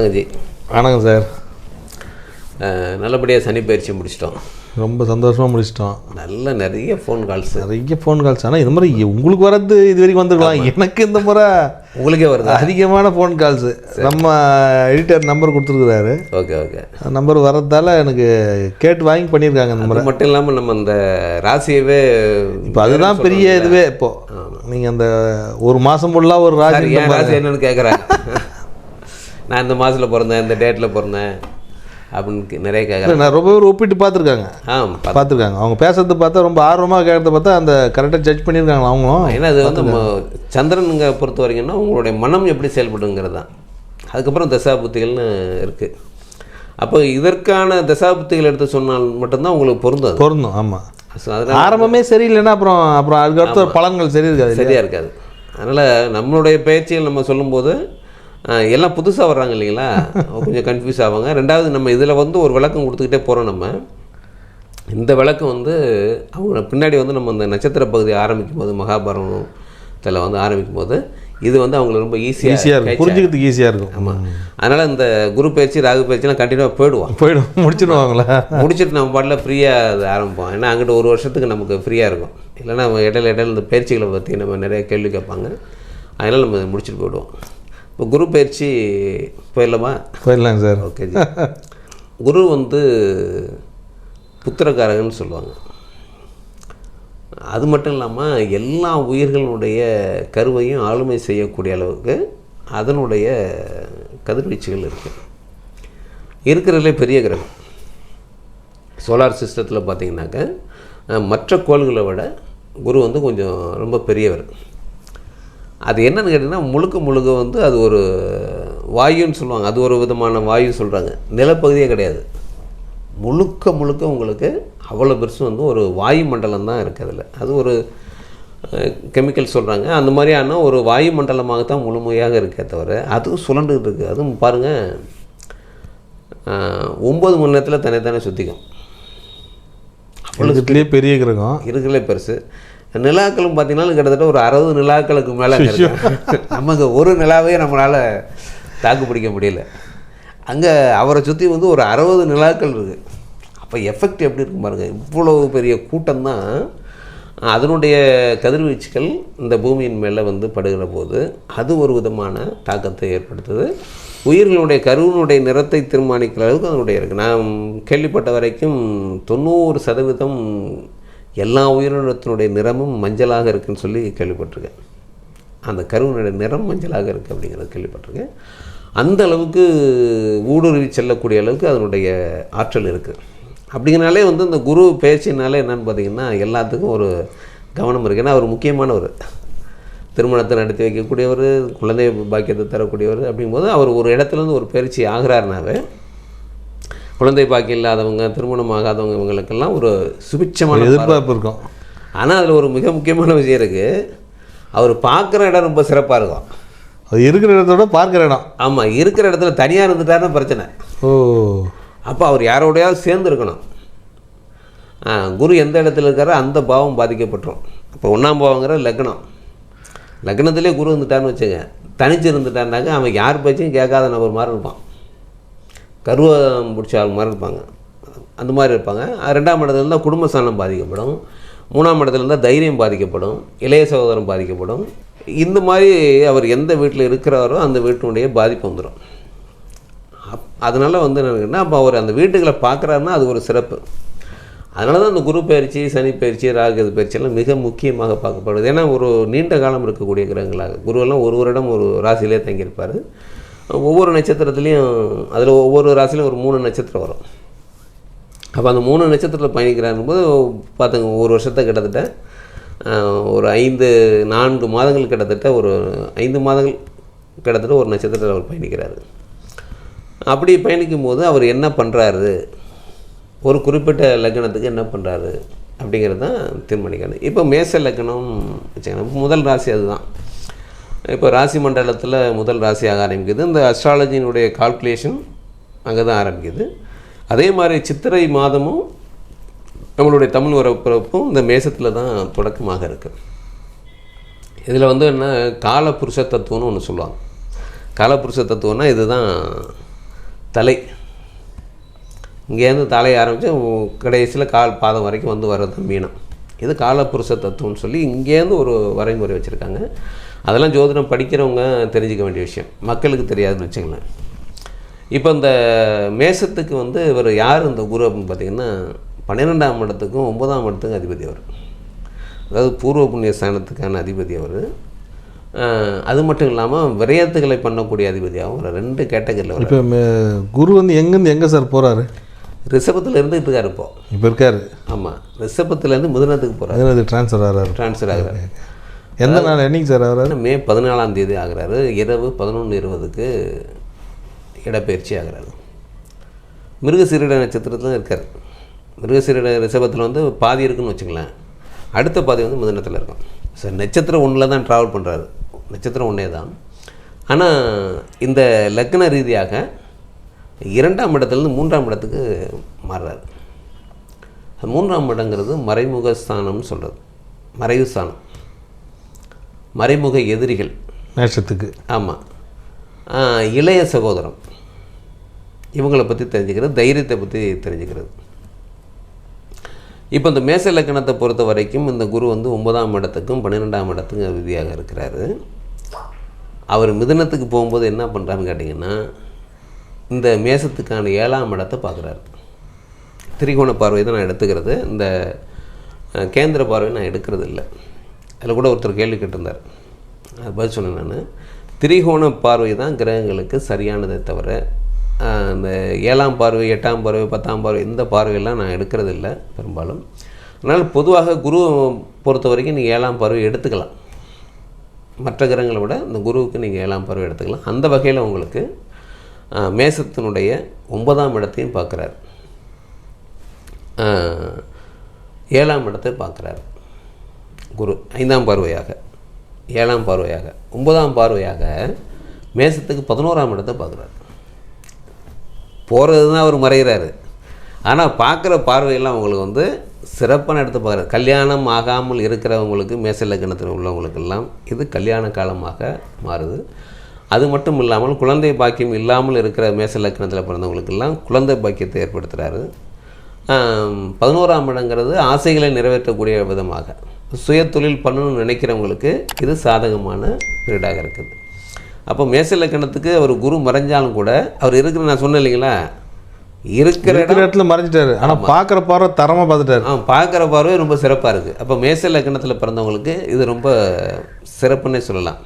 வணக்கம் ஜி வணக்கம் சார். நல்லபடியாக சனி பயிற்சி முடிச்சிட்டோம். ரொம்ப சந்தோஷமாக முடிச்சிட்டோம். நல்ல நிறைய ஃபோன் கால்ஸ் நிறைய ஃபோன் கால்ஸ் ஆனால் இது மாதிரி உங்களுக்கு வரது இது வரைக்கும் வந்துருக்கலாம். எனக்கு இந்த முறை உங்களுக்கே வருதா? அதிகமான ஃபோன் கால்ஸு நம்ம editor number கொடுத்துருக்குறாரு. Okay okay. Number வர்றதால எனக்கு கேட்டு வாங்கி பண்ணியிருக்காங்க இந்த முறை. மட்டும் இல்லாமல் நம்ம அந்த ராசியவே இப்போ அதுதான் பெரிய இதுவே இப்போ. நீங்கள் அந்த ஒரு மாதம் ஃபுல்லாக ஒரு ராசி ராசி என்னன்னு கேட்குறாங்க நான் இந்த மாதத்தில் பிறந்தேன் இந்த டேட்டில் பிறந்தேன் அப்படின்னு நிறைய கேட்குறேன் நான் ரொம்ப பேர் ஒப்பிட்டு பார்த்துருக்காங்க. ஆ பார்த்து பார்த்துருக்காங்க. அவங்க பேசுறது பார்த்தா ரொம்ப ஆர்வமாக கேட்கறத பார்த்தா அந்த கரெக்டாக ஜட்ஜ் பண்ணியிருக்காங்க அவங்களும்? ஏன்னா அது வந்து சந்திரனுங்க பொறுத்த வரைக்கும்னா உங்களுடைய மனம் எப்படி செயல்படுங்கிறது தான். அதுக்கப்புறம் தசாபுத்திகள்னு இருக்குது அப்போ இதற்கான தசாபுத்திகள் எடுத்து சொன்னால் மட்டும்தான் உங்களுக்கு பொருந்தும். பொருந்தும் ஆமாம் ஸோ அதனால் ஆரம்பமே சரியில்லைன்னா அப்புறம் அப்புறம் அதுக்கு அடுத்த பலன்கள் சரி இருக்காது? சரியாக இருக்காது. அதனால் நம்மளுடைய பயிற்சிகள் நம்ம சொல்லும்போது எல்லாம் புதுசாக வர்றாங்க இல்லைங்களா? கொஞ்சம் கன்ஃபியூஸ் ஆவாங்க. ரெண்டாவது நம்ம இதில் வந்து ஒரு விளக்கம் கொடுத்துக்கிட்டே போகிறோம் நம்ம. இந்த விளக்கம் வந்து அவங்க பின்னாடி வந்து நம்ம இந்த நட்சத்திர பகுதி ஆரம்பிக்கும் போது மகாபாரதத்தில் வந்து ஆரம்பிக்கும் போது இது வந்து அவங்களுக்கு ரொம்ப ஈஸியாக ஈஸியாக இருக்கும். புரிஞ்சுக்கிறதுக்கு ஈஸியாக இருக்கும். ஆமாம் அதனால் இந்த குரு பயிற்சி ராகு பயிற்சிலாம் கண்டினியூவாக போயிடுவோம் போயிடும். முடிச்சிடுவாங்களா முடிச்சுட்டு நம்ம பாட்டில் ஃப்ரீயாக அது ஆரம்பிப்போம். ஏன்னா அங்கிட்ட ஒரு வருஷத்துக்கு நமக்கு ஃப்ரீயாக இருக்கும். இல்லைன்னா நம்ம இடையில இடையில இந்த பயிற்சிகளை பற்றி நம்ம நிறைய கேள்வி கேட்பாங்க. அதனால் நம்ம முடிச்சுட்டு போயிடுவோம். இப்போ குரு பயிற்சி போயிடலாமா? போயிடலாங்க சார். ஓகே குரு வந்து புத்திரக்காரகன்னு சொல்லுவாங்க. அது மட்டும் இல்லாமல் எல்லா உயிர்களுடைய கருவையும் ஆளுமை செய்யக்கூடிய அளவுக்கு அதனுடைய கதிர்வீச்சுகள் இருக்குது இருக்கிறதுலே பெரிய கிரகம். சோலார் சிஸ்டத்தில் பார்த்தீங்கன்னாக்க அஹ், மற்ற கோள்களை விட குரு வந்து கொஞ்சம் ரொம்ப பெரியவர். அது என்னன்னு கேட்டிங்கன்னா முழுக்க முழுக்க வந்து அது ஒரு வாயுன்னு சொல்லுவாங்க. அது ஒரு விதமான வாயு சொல்கிறாங்க நிலப்பகுதியே கிடையாது. முழுக்க முழுக்க உங்களுக்கு அவ்வளோ பெருசு வந்து ஒரு வாயு மண்டலம் தான் இருக்குது அதில். அது ஒரு கெமிக்கல் சொல்கிறாங்க அந்த மாதிரியான ஒரு வாயு மண்டலமாக தான் முழுமையாக இருக்கே தவிர அதுவும் சுழண்டுக்கிட்டு இருக்குது அதுவும் பாருங்கள் ஒம்பது மணி நேரத்தில் தனித்தானே சுற்றிக்கும் உலகத்திலேயே பெரிய கிரகம். இருக்கிறதுலே பெருசு. நிலாக்களும் பார்த்தீங்கன்னா கிட்டத்தட்ட ஒரு அறுபது நிலாக்களுக்கு மேலே நமக்கு ஒரு நிலாவே நம்மளால் தாக்கு பிடிக்க முடியல. அங்கே அவரை சுற்றி வந்து ஒரு அறுபது நிலாக்கள் இருக்குது அப்போ எஃபெக்ட் எப்படி இருக்கும் பாருங்க. இவ்வளவு பெரிய கூட்டம் தான் அதனுடைய கதிர்வீச்சுகள் இந்த பூமியின் மேலே வந்து படுகிற போது அது ஒரு விதமான தாக்கத்தை ஏற்படுத்துது. உயிர்களுடைய கருவினுடைய நிறத்தை தீர்மானிக்கிற அளவுக்கு அதனுடைய இருக்குது நான் கேள்விப்பட்ட வரைக்கும் தொண்ணூறு சதவீதம் எல்லா உயிரினத்தினுடைய நிறமும் மஞ்சளாக இருக்குன்னு சொல்லி கேள்விப்பட்டிருக்கேன். அந்த கருவினுடைய நிறம் மஞ்சளாக இருக்குது அப்படிங்கிறத கேள்விப்பட்டிருக்கேன். அந்த அளவுக்கு ஊடுருவி செல்லக்கூடிய அளவுக்கு அதனுடைய ஆற்றல் இருக்குது அப்படிங்கிறனாலே வந்து இந்த குரு பயிற்சினாலே என்னன்னு பார்த்தீங்கன்னா எல்லாத்துக்கும் ஒரு கவனம் இருக்குது ஏன்னா அவர் முக்கியமானவர். திருமணத்தை நடத்தி வைக்கக்கூடியவர் குழந்தை பாக்கியத்தை தரக்கூடியவர் அப்படிங்கும்போது அவர் ஒரு இடத்துலேருந்து ஒரு பயிற்சி ஆகிறாருனாவே குழந்தை பாக்கியம் இல்லாதவங்க திருமணம் ஆகாதவங்க இவங்களுக்கெல்லாம் ஒரு சுபிட்சமான எதிர்பார்ப்பு இருக்கும். ஆனால் அதில் ஒரு மிக முக்கியமான விஷயம் இருக்குது அவர் பார்க்குற இடம் ரொம்ப சிறப்பாக இருக்கும். அது இருக்கிற இடத்தோட பார்க்குற இடம். ஆமாம் இருக்கிற இடத்துல தனியாக இருந்துட்டாருன்னா பிரச்சனை. ஓ. அப்போ அவர் யாரோடையாவது சேர்ந்து இருக்கணும் ஆ, குரு எந்த இடத்துல இருக்காரோ அந்த பாவம் பாதிக்கப்பட்டுரும். இப்போ ஒன்றாம் பாவங்கிற லக்னம். லக்னத்திலே குரு இருந்துட்டான்னு வச்சுங்க தனிச்சு இருந்துட்டாருனாக்க அவன் யார் பேச்சையும் கேட்காத நபர் மாதிரி இருப்பான். கருவம் பிடிச்ச ஆள் மாதிரி இருப்பாங்க. அந்த மாதிரி இருப்பாங்க. ரெண்டாம் இடத்துல இருந்தால் குடும்ப ஸ்தானம் பாதிக்கப்படும். மூணாம் இடத்துல இருந்தால் தைரியம் பாதிக்கப்படும். இளைய சகோதரம் பாதிக்கப்படும். இந்த மாதிரி அவர் எந்த வீட்டில் இருக்கிறாரோ அந்த வீட்டினுடைய பாதிப்பு வந்துடும் அப் அதனால் வந்து என்னன்னா அப்போ அவர் அந்த வீட்டுகளை பார்க்குறாருன்னா அது ஒரு சிறப்பு. அதனால தான் அந்த குரு பயிற்சி சனி பயிற்சி ராகு பயிற்சியெல்லாம் மிக முக்கியமாக பார்க்கப்படுது. ஏன்னா ஒரு நீண்ட காலம் இருக்கக்கூடிய கிரகங்களாக குருவெல்லாம் ஒரு வருடம் ஒரு ராசியிலே தங்கியிருப்பார். ஒவ்வொரு நட்சத்திரத்துலேயும் அதில் ஒவ்வொரு ராசிலையும் ஒரு மூணு நட்சத்திரம் வரும். அப்போ அந்த மூணு நட்சத்திரத்தில் பயணிக்கிறாருங்க போது பார்த்துங்க ஒரு வருஷத்தை கிட்டத்தட்ட ஒரு ஐந்து நான்கு மாதங்கள் கிட்டத்தட்ட ஒரு ஐந்து மாதங்கள் கிட்டத்தட்ட ஒரு நட்சத்திரத்தில் அவர் பயணிக்கிறாரு. அப்படி பயணிக்கும் போது அவர் என்ன பண்ணுறாரு ஒரு குறிப்பிட்ட லக்னத்துக்கு என்ன பண்ணுறாரு அப்படிங்கிறது தான் தீர்மானிக்கிறது இப்போ மேச லக்னம் வச்சுக்கணும் முதல் ராசி அதுதான். இப்போ ராசி மண்டலத்தில் முதல் ராசியாக ஆரம்பிக்குது. இந்த அஸ்ட்ராலஜியினுடைய கால்குலேஷன் அங்கே தான் ஆரம்பிக்குது. அதே மாதிரி சித்திரை மாதமும் நம்மளுடைய தமிழ் வரப்பிறப்பும் இந்த மேசத்தில் தான் தொடக்கமாக இருக்குது இதில் வந்து என்ன கால புருஷ தத்துவம்னு ஒன்று சொல்லுவாங்க. காலபுருஷ தத்துவம்னா இதுதான் தலை. இங்கேருந்து தலையை ஆரம்பித்து கடைசியில் கால் பாதம் வரைக்கும் வந்து வர்றது மீனம். இது காலபுருஷ தத்துவம்னு சொல்லி இங்கேருந்து ஒரு வரைமுறை வச்சுருக்காங்க. அதெல்லாம் ஜோதிடம் படிக்கிறவங்க தெரிஞ்சுக்க வேண்டிய விஷயம். மக்களுக்கு தெரியாதுன்னு வச்சுங்களேன் இப்போ இந்த மேசத்துக்கு வந்து இவர் யார் இந்த குரு அப்படின்னு பார்த்தீங்கன்னா பன்னிரெண்டாம் இடத்துக்கும் ஒன்பதாம் இடத்துக்கும் அதிபதி அவர். அதாவது பூர்வ புண்ணிய ஸ்தானத்துக்கான அதிபதி அவர். அது மட்டும் இல்லாமல் விரயத்துகளை பண்ணக்கூடிய அதிபதியாகவும் ஒரு ரெண்டு கேட்டகரியில் இப்போ குரு வந்து எங்கேருந்து எங்கே சார் போகிறாரு ரிஷபத்தில் இருந்துகிட்டு இருக்காரு இப்போ இப்போ இருக்காரு. ஆமாம். ரிஷபத்துலேருந்து மிதுனத்துக்கு போகிறார் ட்ரான்ஸ்ஃபர் ஆகிறாரு. ட்ரான்ஸ்ஃபர் ஆகிறாரு எந்த நாள் என்னைக்கு சார் ஆகிறாரு? மே பதினாலாம் தேதி ஆகிறாரு. இரவு பதினொன்று இருபதுக்கு இடப்பெயர்ச்சி ஆகிறாரு. மிருகசீரிட நட்சத்திரத்தில் இருக்கார். மிருகசீரிட ரிஷபத்தில் வந்து பாதி இருக்குன்னு வச்சுக்கலாம் அடுத்த பாதி வந்து மிதனத்தில் இருக்கும். சார் நட்சத்திரம் ஒன்றில் தான் ட்ராவல் பண்ணுறாரு நட்சத்திரம் ஒன்றே தான். ஆனால் இந்த லக்ன ரீதியாக இரண்டாம் இடத்துலேருந்து மூன்றாம் இடத்துக்கு மாறுறாரு. மூன்றாம் இடங்கிறது மறைமுக ஸ்தானம்னு சொல்கிறது மறைவு ஸ்தானம். மறைமுக எதிரிகள். மேஷத்துக்கு ஆமாம் இளைய சகோதரம். இவங்களை பற்றி தெரிஞ்சுக்கிறது தைரியத்தை பற்றி தெரிஞ்சுக்கிறது. இப்போ இந்த மேச லக்கணத்தை பொறுத்த வரைக்கும் இந்த குரு வந்து ஒன்பதாம் இடத்துக்கும் பன்னிரெண்டாம் இடத்துக்கும் அதிபதியாக இருக்கிறாரு. அவர் மிதுனத்துக்கு போகும்போது என்ன பண்ணுறாருன்னு கேட்டிங்கன்னா இந்த மேசத்துக்கான ஏழாம் இடத்தை பார்க்குறாரு. திரிகோண பார்வை தான் நான் எடுத்துக்கிறது. இந்த கேந்திர பார்வை நான் எடுக்கிறது இல்லை அதில் கூட ஒருத்தர் கேள்வி கேட்டிருந்தார். அது பதில் சொன்னேன் நான். திரிகோண பார்வை தான் கிரகங்களுக்கு சரியானதே தவிர அந்த ஏழாம் பார்வை எட்டாம் பார்வை பத்தாம் பார்வை இந்த பார்வையெல்லாம் நான் எடுக்கிறது இல்லை பெரும்பாலும். அதனால் பொதுவாக குரு பொறுத்த வரைக்கும் நீங்கள் ஏழாம் பார்வை எடுத்துக்கலாம். மற்ற கிரகங்களை விட இந்த குருவுக்கு நீங்கள் ஏழாம் பார்வை எடுத்துக்கலாம். அந்த வகையில் உங்களுக்கு மேசத்தினுடைய ஒன்பதாம் இடத்தையும் பார்க்குறாரு. ஏழாம் இடத்தை பார்க்குறாரு. குரு ஐந்தாம் பார்வையாக ஏழாம் பார்வையாக ஒன்பதாம் பார்வையாக மேசத்துக்கு பதினோராம் இடத்தை பார்க்குறாரு. போகிறது தான் அவர் மறைகிறாரு. ஆனால் பார்க்குற பார்வையெல்லாம் அவங்களுக்கு வந்து சிறப்பான இடத்தை பார்க்குறாரு. கல்யாணம் ஆகாமல் இருக்கிறவங்களுக்கு மேச லக்னத்தில் உள்ளவங்களுக்கெல்லாம் இது கல்யாண காலமாக மாறுது. அது மட்டும் இல்லாமல் குழந்தை பாக்கியம் இல்லாமல் இருக்கிற மேச லக்னத்தில் பிறந்தவங்களுக்கெல்லாம் குழந்தை பாக்கியத்தை ஏற்படுத்துகிறாரு பதினோராம் இடங்கிறது ஆசைகளை நிறைவேற்றக்கூடிய விதமாக. சுய தொழில் பண்ணணும்னு நினைக்கிறவங்களுக்கு இது சாதகமான பீரியடாக இருக்குது. அப்போ மேச லக்கணத்துக்கு அவர் குரு மறைஞ்சாலும் கூட அவர் இருக்கிற நான் சொன்னேன் இல்லைங்களா? இருக்கிற இடத்துல மறைஞ்சிட்டாரு. ஆனால் பார்க்குற பார்வை தரமாக பார்த்துட்டாரு. ஆ பார்க்குற பார்வை ரொம்ப சிறப்பாக இருக்குது அப்போ மேச லக்கணத்தில் பிறந்தவங்களுக்கு இது ரொம்ப சிறப்புன்னே சொல்லலாம்.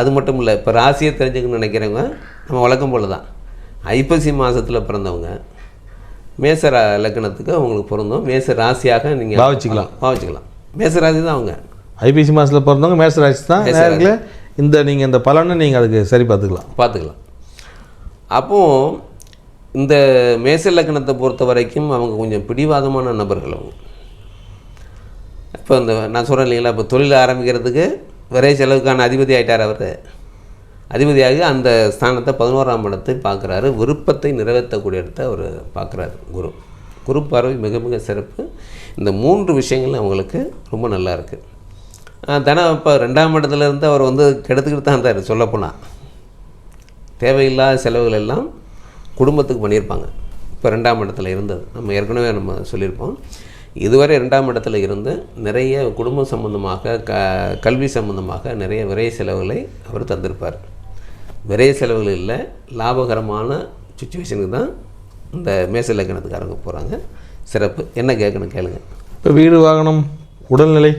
அது மட்டும் இல்லை இப்போ ராசியை தெரிஞ்சுக்கணும்னு நினைக்கிறவங்க நம்ம வழக்கம் போல தான். ஐப்பசி மாதத்தில் பிறந்தவங்க மேச லக்கணத்துக்கு அவங்களுக்கு பொருந்தும். மேச ராசியாக நீங்கள் பாவிச்சுக்கலாம். பாவிச்சுக்கலாம். மேச ராசி தான் அவங்க. ஐபிசி மாதத்தில் பிறந்தவங்க மேஷ ராசி தான் நேரத்தில் இந்த நீங்கள் இந்த பலனை நீங்கள் அதுக்கு சரி பார்த்துக்கலாம். பார்த்துக்கலாம். அப்போது இந்த மேச லக்கணத்தை பொறுத்த வரைக்கும் அவங்க கொஞ்சம் பிடிவாதமான நபர்கள் அவங்க. இப்போ இந்த நான் சொல்கிறேன் இல்லைங்களா இப்போ தொழில் ஆரம்பிக்கிறதுக்கு விரை செலவுக்கான அதிபதி ஆயிட்டார் அவர். அதிபதியாகி அந்த ஸ்தானத்தை பதினோராம் இடத்தை பார்க்குறாரு. விருப்பத்தை நிறைவேற்றக்கூடிய இடத்தை அவர் பார்க்குறாரு குரு. குரு பார்வை மிக மிக சிறப்பு. இந்த மூன்று விஷயங்கள் அவங்களுக்கு ரொம்ப நல்லா இருக்குது தினம் இப்போ ரெண்டாம் இடத்துலேருந்து அவர் வந்து கெடுத்துக்கிட்டு தான் இருந்தார் சொல்லப்போனால் தேவையில்லாத செலவுகள் எல்லாம் குடும்பத்துக்கு பண்ணியிருப்பாங்க. இப்போ ரெண்டாம் இடத்துல இருந்தது. நம்ம ஏற்கனவே நம்ம சொல்லியிருப்போம். இதுவரை ரெண்டாம் இடத்துல இருந்து நிறைய குடும்பம் சம்பந்தமாக க கல்வி சம்பந்தமாக நிறைய விரை செலவுகளை அவர் தந்திருப்பார். விரை செலவுகள் இல்லை லாபகரமான சுச்சுவேஷனுக்கு தான் இந்த மேச லக்கணத்துக்காரங்க போகிறாங்க சிறப்பு. என்ன கேட்கணும் கேளுங்க. இப்போ வீடு வாகனம் உடல்நிலை?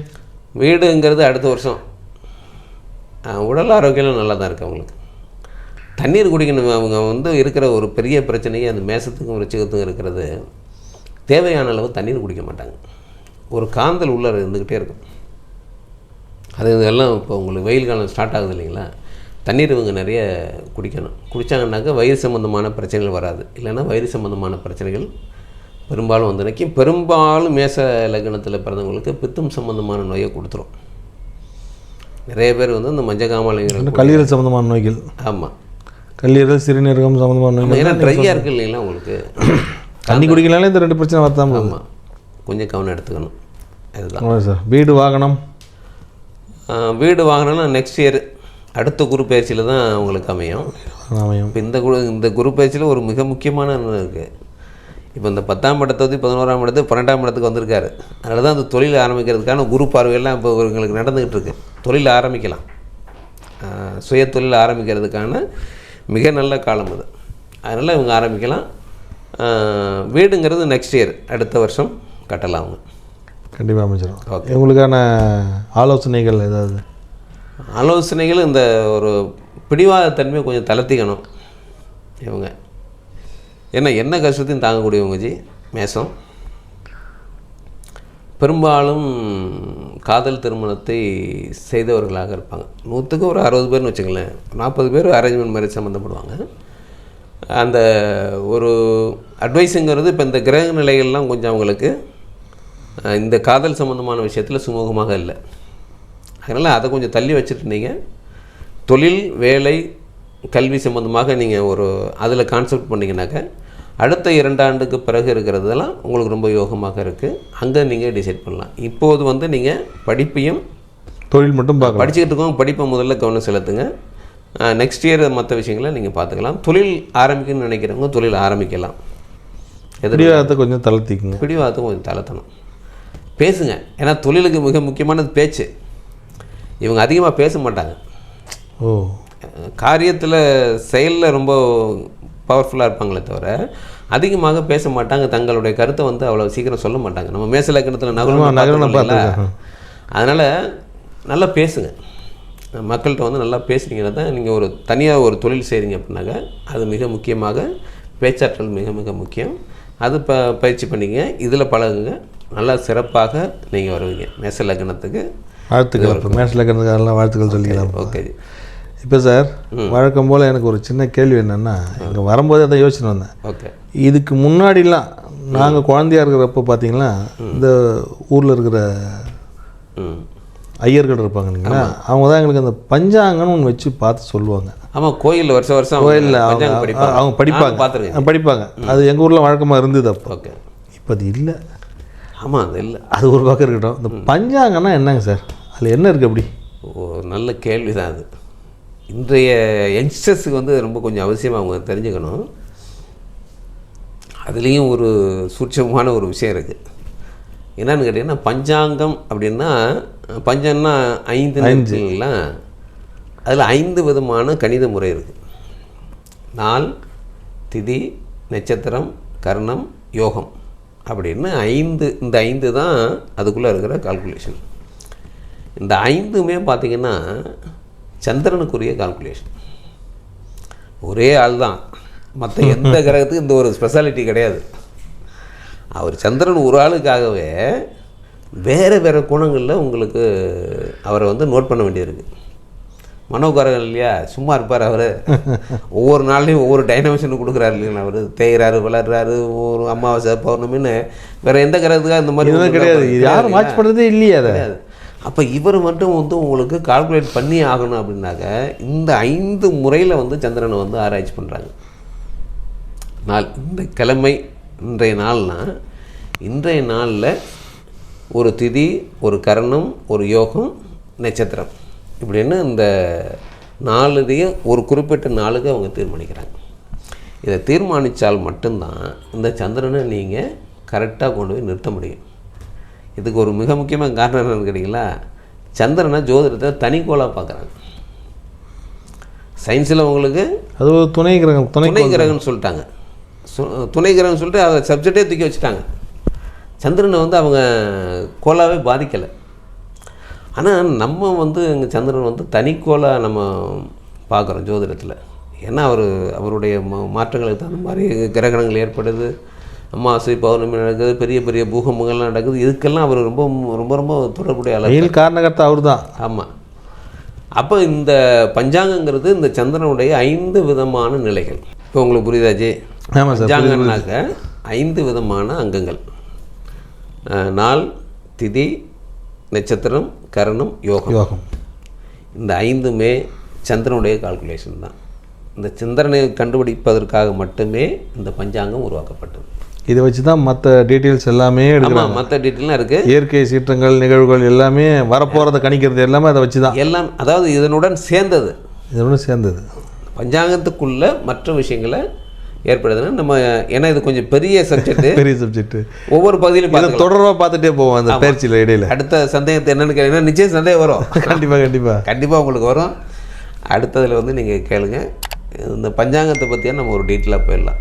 வீடுங்கிறது அடுத்த வருஷம். உடல் ஆரோக்கியம் நல்லா தான் இருக்குது அவங்களுக்கு. தண்ணீர் குடிக்கணும் அவங்க வந்து இருக்கிற ஒரு பெரிய பிரச்சனையே அந்த மேசத்துக்கும் ரிச்சகத்துக்கும் இருக்கிறது. தேவையான அளவு தண்ணீர் குடிக்க மாட்டாங்க. ஒரு காந்தல் உள்ள இருந்துக்கிட்டே இருக்கும். அது இதெல்லாம் இப்போ உங்களுக்கு வெயில் காலம் ஸ்டார்ட் ஆகுது இல்லைங்களா? தண்ணீர் இவங்க நிறைய குடிக்கணும். குடித்தாங்கன்னாக்கா வயிறு சம்மந்தமான பிரச்சனைகள் வராது. இல்லைன்னா வயிறு சம்மந்தமான பிரச்சனைகள் பெரும்பாலும் வந்து நிற்கும் பெரும்பாலும் மேச லக்னத்தில் பிறந்தவங்களுக்கு பித்தம் சம்மந்தமான நோயை கொடுத்துரும். நிறைய பேர் வந்து இந்த மஞ்சக்காமலைங்கிற கல்லீரல் சம்மந்தமான நோய்கள். ஆமாம் கல்லீரல் சிறுநீரகம் சம்மந்தமான நோய்கள். ஏன்னா ட்ரையாக இருக்கு இல்லைங்களா உங்களுக்கு? தண்ணி குடிக்கலாலே இந்த ரெண்டு பிரச்சனை வரத்தான் போகுது. ஆமாம் கொஞ்சம் கவனம் எடுத்துக்கணும். அதுதான். சார். வீடு வாகனம். வீடு வாங்கினா நெக்ஸ்ட் இயர் அடுத்த குரு பயிற்சியில் தான் உங்களுக்கு அமையும். அமையும். இப்போ இந்த குரு இந்த குரு பயிற்சியில் ஒரு மிக முக்கியமான இருக்குது இப்போ இந்த பத்தாம் இடத்தை பதினோராம் இடத்து பன்னெண்டாம் இடத்துக்கு வந்திருக்காரு. அதனால தான் அந்த தொழில் ஆரம்பிக்கிறதுக்கான குரு பார்வையெல்லாம் இப்போ உங்களுக்கு நடந்துக்கிட்டு இருக்கு. தொழில் ஆரம்பிக்கலாம். சுய தொழில் ஆரம்பிக்கிறதுக்கான மிக நல்ல காலம் அது. அதனால் இவங்க ஆரம்பிக்கலாம். வீடுங்கிறது நெக்ஸ்ட் இயர் அடுத்த வருஷம் கட்டலாம் அவங்க. கண்டிப்பாக அமைச்சிடும் உங்களுக்கான ஆலோசனைகள் ஏதாவது? ஆலோசனைகள் இந்த ஒரு பிடிவாத தன்மையை கொஞ்சம் தளர்த்திக்கணும். இவங்க. ஏன்னா என்ன கஷ்டத்தையும் தாங்கக்கூடியவங்க ஜி மேசம். பெரும்பாலும் காதல் திருமணத்தை செய்தவர்களாக இருப்பாங்க. நூற்றுக்கு ஒரு அறுபது பேர்னு வச்சுங்களேன் நாற்பது பேர் அரேஞ்ச்மெண்ட் மேரேஜ் சம்மந்தப்படுவாங்க அந்த ஒரு அட்வைஸுங்கிறது இப்போ இந்த கிரக நிலைகள்லாம் கொஞ்சம் அவங்களுக்கு இந்த காதல் சம்மந்தமான விஷயத்தில் சுமூகமாக இல்லை. அதனால் அதை கொஞ்சம் தள்ளி வச்சுட்டு நீங்கள் தொழில் வேலை கல்வி சம்மந்தமாக நீங்கள் ஒரு அதில் கான்செப்ட் பண்ணிங்கனாக்க அடுத்த இரண்டு ஆண்டுக்கு பிறகு இருக்கிறதெல்லாம் உங்களுக்கு ரொம்ப யோகமாக இருக்குது அங்கே நீங்கள் டிசைட் பண்ணலாம். இப்போது வந்து நீங்கள் படிப்பையும் தொழில் மட்டும் படிச்சுக்கிட்டு இருக்கோம் படிப்பை முதல்ல கவனம் செலுத்துங்க. நெக்ஸ்ட் இயர் மற்ற விஷயங்களை நீங்கள் பார்த்துக்கலாம். தொழில் ஆரம்பிக்கணும்னு நினைக்கிறவங்க தொழில் ஆரம்பிக்கலாம். பிடிவாதத்தை கொஞ்சம் தளர்த்திக்குங்க. பிடிவாதத்தை கொஞ்சம் தளர்த்தணும். பேசுங்க. ஏன்னா தொழிலுக்கு மிக முக்கியமானது பேச்சு. இவங்க அதிகமாக பேச மாட்டாங்க. ஓ. காரியத்தில் செயலில் ரொம்ப பவர்ஃபுல்லாக இருப்பாங்களே தவிர அதிகமாக பேச மாட்டாங்க. தங்களுடைய கருத்தை வந்து அவ்வளோ சீக்கிரம் சொல்ல மாட்டாங்க. நம்ம மேச லக்கணத்தில் நகரம் நகரம் நகரம் அதனால் நல்லா பேசுங்க. மக்கள்கிட்ட வந்து நல்லா பேசுனீங்கன்னா தான் நீங்கள் ஒரு தனியாக ஒரு தொழில் செய்கிறீங்க அப்படின்னாக்க அது மிக முக்கியமாக பேச்சாற்றல் மிக மிக முக்கியம். அது ப பயிற்சி பண்ணிங்க இதில் பழகுங்க. நல்லா சிறப்பாக நீங்கள் வருவீங்க. மேச லக்னத்துக்கு வாழ்த்துக்கள். மேட்ச்சில் இருக்கிறதுக்காக வாழ்த்துக்கள் சொல்லிக்கலாம் ஓகே. இப்போ சார் வழக்கம் போல் எனக்கு ஒரு சின்ன கேள்வி என்னென்னா இங்கே வரும்போதே அதை யோசிச்சுட்டு வந்தேன். ஓகே. இதுக்கு முன்னாடிலாம் நாங்கள் குழந்தையா இருக்கிறப்ப பார்த்தீங்கன்னா இந்த ஊரில் இருக்கிற ஐயர்கள் இருப்பாங்க இல்லைங்களா? அவங்க தான் எங்களுக்கு அந்த பஞ்சாங்கன்னு ஒன்று வச்சு பார்த்து சொல்லுவாங்க. ஆமாம் கோயிலில் வருஷம் வருஷம் கோயிலில் அவங்க அவங்க படிப்பாங்க. படிப்பாங்க. அது எங்கள் ஊரில் வழக்கமாக இருந்தது அப்போ. ஓகே. இப்போ அது இல்லை. ஆமாம் அது இல்லை. அது ஒரு பக்கம் இருக்கட்டும். இந்த பஞ்சாங்கம்னா என்னங்க சார்? அதில் என்ன இருக்குது அப்படி? ஒரு நல்ல கேள்வி தான் அது. இன்றைய யங்ஸ்டர்ஸுக்கு வந்து ரொம்ப கொஞ்சம் அவசியம் அவங்க தெரிஞ்சுக்கணும். அதுலேயும் ஒரு சூட்சமான ஒரு விஷயம் இருக்குது என்னன்னு கேட்டிங்கன்னா பஞ்சாங்கம் அப்படின்னா பஞ்சம்னா ஐந்து இருக்குங்களா அதில் ஐந்து விதமான கணித முறை இருக்குது நாள் திதி நட்சத்திரம் கர்ணம் யோகம். அப்படின்னு ஐந்து இந்த ஐந்து தான் அதுக்குள்ளே இருக்கிற கால்குலேஷன் இந்த ஐந்துமே பார்த்திங்கன்னா சந்திரனுக்குரிய கால்குலேஷன் ஒரே ஆள் தான் மற்ற எந்த கிரகத்துக்கும் இந்த ஒரு ஸ்பெஷாலிட்டி கிடையாது. அவர் சந்திரன் ஒரு ஆளுக்காகவே வேறு வேறு கோணங்களில் உங்களுக்கு அவரை வந்து நோட் பண்ண வேண்டியிருக்கு. மனோகாரகன் இல்லையா? சும்மா இருப்பார் அவர். ஒவ்வொரு நாள்லையும் ஒவ்வொரு டைனமிஷன் கொடுக்குறாரு இல்லைங்களா அவர். தேய்கிறாரு வளர்றாரு ஒரு அமாவாசை பௌர்ணமின்னு வேறு எந்த கிரகத்துக்காக இந்த மாதிரி கிடையாது. யாரும் வாட்ச் பண்ணுறதே இல்லையே அதை. அப்போ இவர் மட்டும் வந்து உங்களுக்கு கால்குலேட் பண்ணி ஆகணும் அப்படின்னாக்க இந்த ஐந்து முறையில் வந்து சந்திரனை வந்து ஆராய்ச்சி பண்ணுறாங்க நாள் இந்த கிழமை இன்றைய நாள்னா இன்றைய நாளில் ஒரு திதி ஒரு கரணம் ஒரு யோகம் நட்சத்திரம். இப்படின்னு இந்த நாலுதையும் ஒரு குறிப்பிட்ட நாளுக்கு அவங்க தீர்மானிக்கிறாங்க. இதை தீர்மானித்தால் மட்டும்தான் இந்த சந்திரனை நீங்கள் கரெக்டாக கொண்டு போய் நிறுத்த முடியும். இதுக்கு ஒரு மிக முக்கியமான காரணம் என்னன்னு கேட்டிங்களா? சந்திரனை ஜோதிடத்தை தனிக்கோளாக பார்க்குறாங்க. சயின்ஸில் உங்களுக்கு அது ஒரு துணை கிரகம் துணை கிரகம்னு சொல்லிட்டாங்க. துணை கிரகம்னு சொல்லிட்டு அதை சப்ஜெக்டே தூக்கி வச்சுட்டாங்க. சந்திரனை வந்து அவங்க கோளாவே பாதிக்கலை. ஆனால் நம்ம வந்து இங்கே சந்திரன் வந்து தனிக்கோளாக நம்ம பார்க்குறோம் ஜோதிடத்தில். ஏன்னா அவர் அவருடைய மா மாற்றங்களுக்கு தகுந்த மாதிரி கிரகணங்கள் ஏற்படுது. அமாவாசை பௌர்ணமி நடக்குது பெரிய பெரிய பூகம்பங்கள்லாம் நடக்குது. இதுக்கெல்லாம் அவர் ரொம்ப ரொம்ப ரொம்ப தொடர்புடைய அளவு வெயில் காரணகர்த்தா அவர் தான் ஆமாம் அப்போ இந்த பஞ்சாங்கங்கிறது இந்த சந்திரனுடைய ஐந்து விதமான நிலைகள். இப்போ உங்களுக்கு புரியுதா ஜி? ஆமாம் சார் பஞ்சாங்கம்னாக்க ஐந்து விதமான அங்கங்கள். நாள் திதி நட்சத்திரம் கரணம் யோகம். யோகம். இந்த ஐந்துமே சந்திரனுடைய கால்குலேஷன் தான். இந்த சந்திரனை கண்டுபிடிப்பதற்காக மட்டுமே இந்த பஞ்சாங்கம் உருவாக்கப்பட்டது. இதை வச்சு தான் மற்ற டீட்டெயில்ஸ் எல்லாமே எடுக்கலாம் மற்ற டீட்டெயிலாம் இருக்குது இயற்கை சீற்றங்கள் நிகழ்வுகள் எல்லாமே வரப்போகிறத கணிக்கிறது எல்லாமே அதை வச்சு தான் எல்லாம் அதாவது இதனுடன் சேர்ந்தது. இதோட சேர்ந்தது. பஞ்சாங்கத்துக்குள்ள மற்ற விஷயங்களை ஏற்படுதுன்னா நம்ம ஏன்னா இது கொஞ்சம் பெரிய சப்ஜெக்ட் பெரிய சப்ஜெக்ட் ஒவ்வொரு பகுதியிலும் பார்த்துக்கலாம். தொடர்பாக பார்த்துட்டே போவோம் அந்த பயிற்சியில் இடையில. அடுத்த சந்தேகத்தை என்னன்னு கேட்டீங்கன்னா நிச்சயம் சந்தேகம் வரும். கண்டிப்பாக கண்டிப்பாக கண்டிப்பாக உங்களுக்கு வரும். அடுத்ததில் வந்து நீங்கள் கேளுங்க. இந்த பஞ்சாங்கத்தை பற்றியா நம்ம ஒரு டீட்டெயிலாக போயிடலாம்.